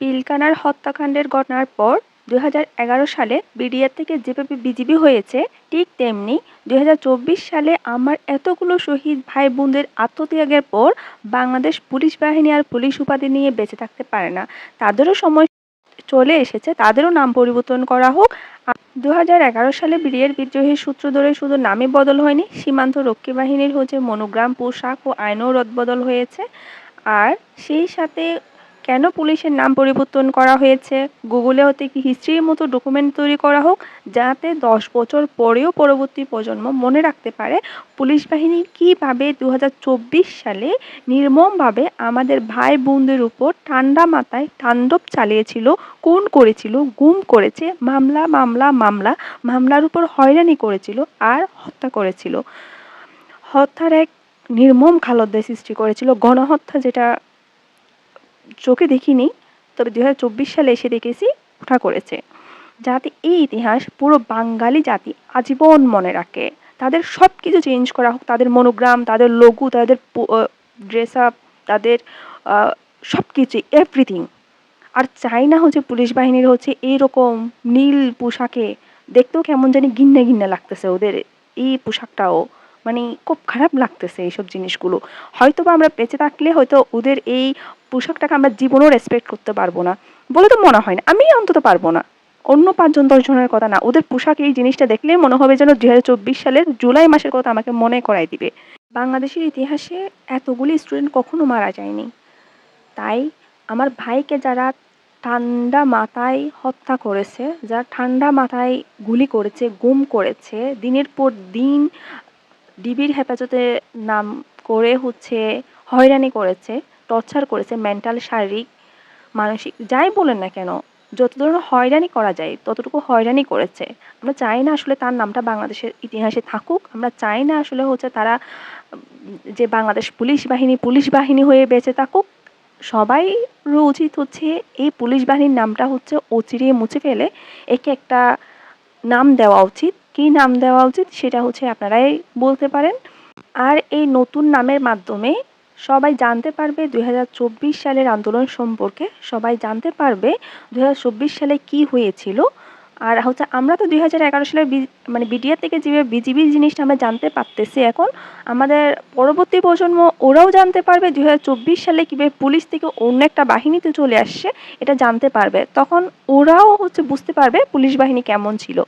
পিলকানার হত্যাকাণ্ডের ঘটনার পর দু হাজার এগারো সালে বিডিআর থেকে যেভাবে বিজিবি হয়েছে, ঠিক তেমনি দু হাজার চব্বিশ সালে আমার এতগুলো শহীদ ভাই বোনদের আত্মত্যাগের পর বাংলাদেশ পুলিশ বাহিনী আর পুলিশ উপাধি নিয়ে বেঁচে থাকতে পারে না। তাদেরও সময় চলে এসেছে, তাদেরও নাম পরিবর্তন করা হোক। দুই হাজার এগারো সালে বিডিআর বিদ্রোহের সূত্র ধরে শুধু নামে বদল হয়নি, সীমান্ত রক্ষী বাহিনীর হচ্ছে মনোগ্রাম, পোশাক ও আইনও রদবদল হয়েছে। আর সেই সাথে কেন পুলিশের নাম পরিবর্তন করা হয়েছে? গুগলে হতে কি হিস্ট্রির মতো ডকুমেন্ট তৈরি করা হোক, যাতে দশ বছর পরেও পরবর্তী প্রজন্ম মনে রাখতে পারে পুলিশ বাহিনী কীভাবে দু হাজার চব্বিশ সালে নির্মমভাবে আমাদের ভাই বোনদের উপর ঠান্ডা মাথায় তাণ্ডব চালিয়েছিল কোন করেছিল, গুম করেছে, মামলা মামলা মামলা, মামলার উপর হয়রানি করেছিল আর হত্যা করেছিল। হত্যার এক নির্মম খালদ্দের সৃষ্টি করেছিল। গণহত্যা যেটা চোখে দেখিনি, তবে দু হাজার চব্বিশ সালে এসে দেখেছি ওঠা করেছে। যাতে এই ইতিহাস পুরো বাঙালি জাতি আজীবন মনে রাখে। তাদের সব কিছু চেঞ্জ করা হোক, তাদের মনোগ্রাম তাদের লঘু তাদের ড্রেস আপ তাদের সব কিছু এভরিথিং আর চাই না হচ্ছে পুলিশ বাহিনীর হচ্ছে এইরকম নীল পোশাকে দেখতেও কেমন জানি ঘিন্নে ঘিন্নে লাগতেছে ওদের এই পোশাকটাও। মানে খুব খারাপ লাগতেছে এইসব জিনিসগুলো। হয়তো বা আমরা বেঁচে থাকলে হয়তো ওদের এই পোশাকটাকে আমরা জীবনেও রেসপেক্ট করতে পারব না। বলে তো মনে হয় না, আমি অন্তত পারব না। অন্য পাঁচজন, দশজনের কথা না, ওদের পোশাক এই জিনিসটা দেখলেই মনে হবে যেন দু হাজার চব্বিশ সালের জুলাই মাসের কথা আমাকে মনে করাই দিবে। বাংলাদেশের ইতিহাসে এতগুলি স্টুডেন্ট কখনো মারা যায়নি। তাই আমার ভাইকে যারা ঠান্ডা মাথায় হত্যা করেছে, যারা ঠান্ডা মাথায় গুলি করেছে, গুম করেছে, দিনের পর দিন ডিবির হেফাজতে নাম করে হচ্ছে হয়রানি করেছে, টর্চার করেছে মেন্টাল, শারীরিক, মানসিক, যাই বলেন না কেন যত ধরনের হয়রানি করা যায়, ততটুকু হয়রানি করেছে। আমরা চাই না আসলে তার নামটা বাংলাদেশের ইতিহাসে থাকুক, আমরা চাই না আসলে হচ্ছে তারা যে বাংলাদেশ পুলিশ বাহিনী পুলিশ বাহিনী হয়ে বেঁচে থাকুক। সবাই উচিত হচ্ছে এই পুলিশ বাহিনীর নামটা হচ্ছে অচিরিয়ে মুছে ফেলে, একে একটা নাম দেওয়া উচিত। কী নাম দেওয়া উচিত সেটা হচ্ছে আপনারাই বলতে পারেন। আর এই নতুন নামের মাধ্যমে সবাই জানতে পারবে দুই হাজার চব্বিশ সালের আন্দোলন সম্পর্কে, সবাই জানতে পারবে দুই হাজার চব্বিশ সালে কি হয়েছিল। আর হচ্ছে আমরা তো দুই সালের মানে বিডিআর থেকে যেভাবে বিজিবির জিনিসটা আমরা জানতে পারতেছি এখন, আমাদের পরবর্তী প্রজন্ম ওরাও জানতে পারবে দুই হাজার চব্বিশ সালে কীভাবে পুলিশ থেকে অন্য একটা বাহিনীতে চলে আসছে, এটা জানতে পারবে। তখন ওরাও হচ্ছে বুঝতে পারবে পুলিশ বাহিনী কেমন ছিল।